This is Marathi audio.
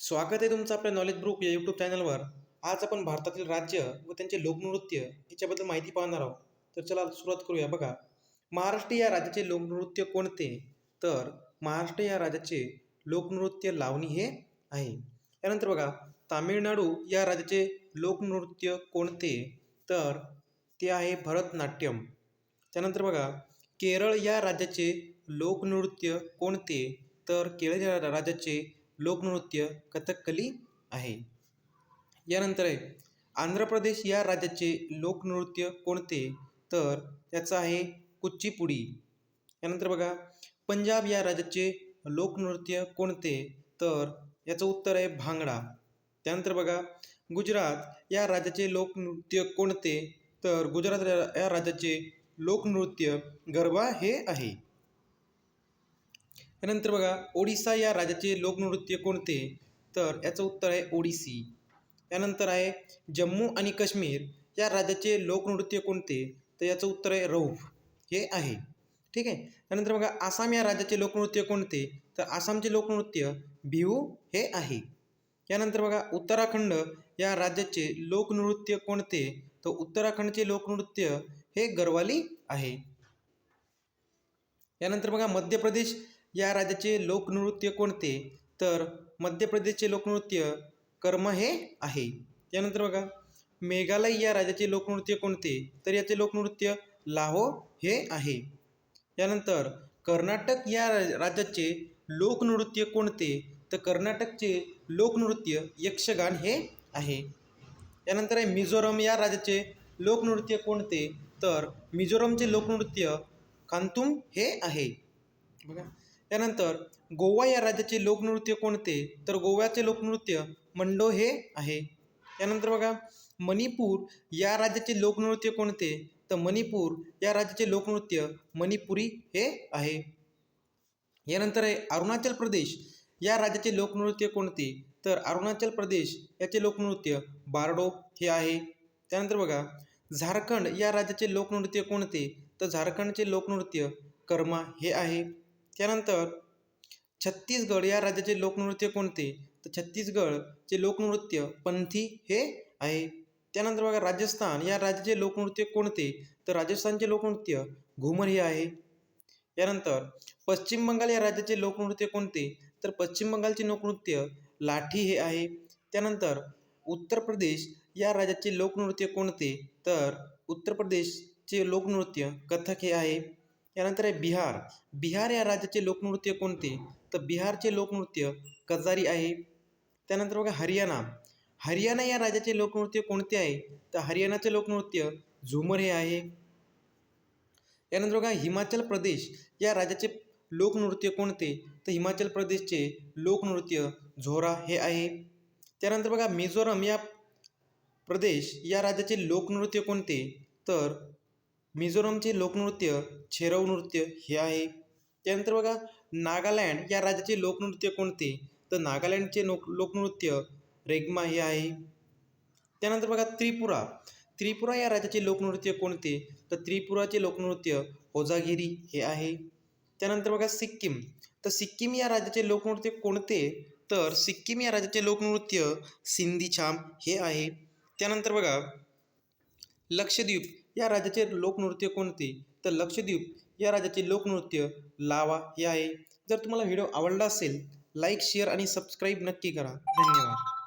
स्वागत आहे तुमचं आपल्या नॉलेज ग्रुप या यूट्यूब चॅनलवर आज आपण भारतातील राज्य व त्यांचे लोकनृत्य याच्याबद्दल माहिती पाहणार आहोत. तर चला सुरुवात करूया. बघा महाराष्ट्र या राज्याचे लोकनृत्य कोणते? तर महाराष्ट्र या राज्याचे लोकनृत्य लावणी हे आहे. त्यानंतर बघा तामिळनाडू या राज्याचे लोकनृत्य कोणते? तर ते आहे भरतनाट्यम. त्यानंतर बघा केरळ या राज्याचे लोकनृत्य कोणते? तर केरळ या राज्याचे लोकनृत्य कथकली आहे. यानंतर आहे आंध्र प्रदेश या राज्याचे लोकनृत्य कोणते? तर त्याचं आहे कुच्चीपुडी. यानंतर बघा पंजाब या राज्याचे लोकनृत्य कोणते? तर याचं उत्तर आहे भांगडा. त्यानंतर बघा गुजरात या राज्याचे लोकनृत्य कोणते? तर गुजरात या- या राज्याचे लोकनृत्य गरबा हे आहे. त्यानंतर बघा ओडिसा या राज्याचे लोकनृत्य कोणते? तर याचं उत्तर आहे ओडिसी. त्यानंतर आहे जम्मू आणि काश्मीर या राज्याचे लोकनृत्य कोणते? तर याचं उत्तर आहे रौफ. हे आहे. ठीक आहे? त्यानंतर बघा आसाम या राज्याचे लोकनृत्य कोणते? तर आसामचे लोकनृत्य बिहू हे आहे. यानंतर बघा उत्तराखंड या राज्याचे लोकनृत्य कोणते? तर उत्तराखंडचे लोकनृत्य हे गरवाली आहे. यानंतर बघा मध्य प्रदेश या राज्याचे लोकनृत्य कोणते? तर मध्य प्रदेशचे लोकनृत्य कर्म हे आहे. त्यानंतर बघा मेघालय या राज्याचे लोकनृत्य कोणते? तर याचे लोकनृत्य लाहो हे आहे. यानंतर कर्नाटक या रा- राज्याचे लोकनृत्य कोणते? तर कर्नाटकचे लोकनृत्य यक्षगान हे आहे. यानंतर आहे मिझोरम या राज्याचे लोकनृत्य कोणते? तर मिझोरमचे लोकनृत्य खांतुम हे आहे. बघा त्यानंतर गोवा या राज्याचे लोकनृत्य कोणते? तर गोव्याचे लोकनृत्य मंडो हे आहे. त्यानंतर बघा मणिपूर या राज्याचे लोकनृत्य कोणते? तर मणिपूर या राज्याचे लोकनृत्य मणिपुरी हे आहे. यानंतर आहे अरुणाचल प्रदेश या राज्याचे लोकनृत्य कोणते? तर अरुणाचल प्रदेश याचे लोकनृत्य बारडो हे आहे. त्यानंतर बघा झारखंड या राज्याचे लोकनृत्य कोणते? तर झारखंडचे लोकनृत्य कर्मा हे आहे. त्यानंतर छत्तीसगड या राज्याचे लोकनृत्य कोणते? तर छत्तीसगडचे लोकनृत्य पंथी हे आहे. त्यानंतर बघा राजस्थान या राज्याचे लोकनृत्य कोणते? तर राजस्थानचे लोकनृत्य घुमर हे आहे. यानंतर पश्चिम बंगाल या राज्याचे लोकनृत्य कोणते? तर पश्चिम बंगालचे लोकनृत्य लाठी हे आहे. त्यानंतर उत्तर प्रदेश या राज्याचे लोकनृत्य कोणते? तर उत्तर प्रदेशचे लोकनृत्य कथक हे आहे. त्यानंतर आहे बिहार. बिहार या राज्याचे लोकनृत्य कोणते? तर बिहारचे लोकनृत्य कजारी आहे. त्यानंतर बघा हरियाणा. हरियाणा या राज्याचे लोकनृत्य कोणते आहे? तर हरियाणाचे लोकनृत्य झुमर हे आहे. यानंतर बघा हिमाचल प्रदेश या राज्याचे लोकनृत्य कोणते? तर हिमाचल प्रदेशचे लोकनृत्य झोरा हे आहे. त्यानंतर बघा मिझोरम या प्रदेश या राज्याचे लोकनृत्य कोणते? तर मिझोरमचे लोकनृत्य छेरव नृत्य हे आहे. त्यानंतर बघा नागालँड या राज्याचे लोकनृत्य कोणते? तर नागालँडचे लोक लोकनृत्य रेग्मा हे आहे. त्यानंतर बघा त्रिपुरा. त्रिपुरा या राज्याचे लोकनृत्य कोणते? तर त्रिपुराचे लोकनृत्य होजागिरी हे आहे. त्यानंतर बघा सिक्कीम. तर सिक्कीम या राज्याचे लोकनृत्य कोणते? तर सिक्कीम या राज्याचे लोकनृत्य सिंधी छाम हे आहे. त्यानंतर बघा लक्षद्वीप. या राज्याचे लोकनृत्य कोणते? तर लक्षद्वीप या राज्याचे लोकनृत्य लावा हे आहे. जर तुम्हाला व्हिडिओ आवडला असेल लाईक शेअर आणि सबस्क्राईब नक्की करा. धन्यवाद.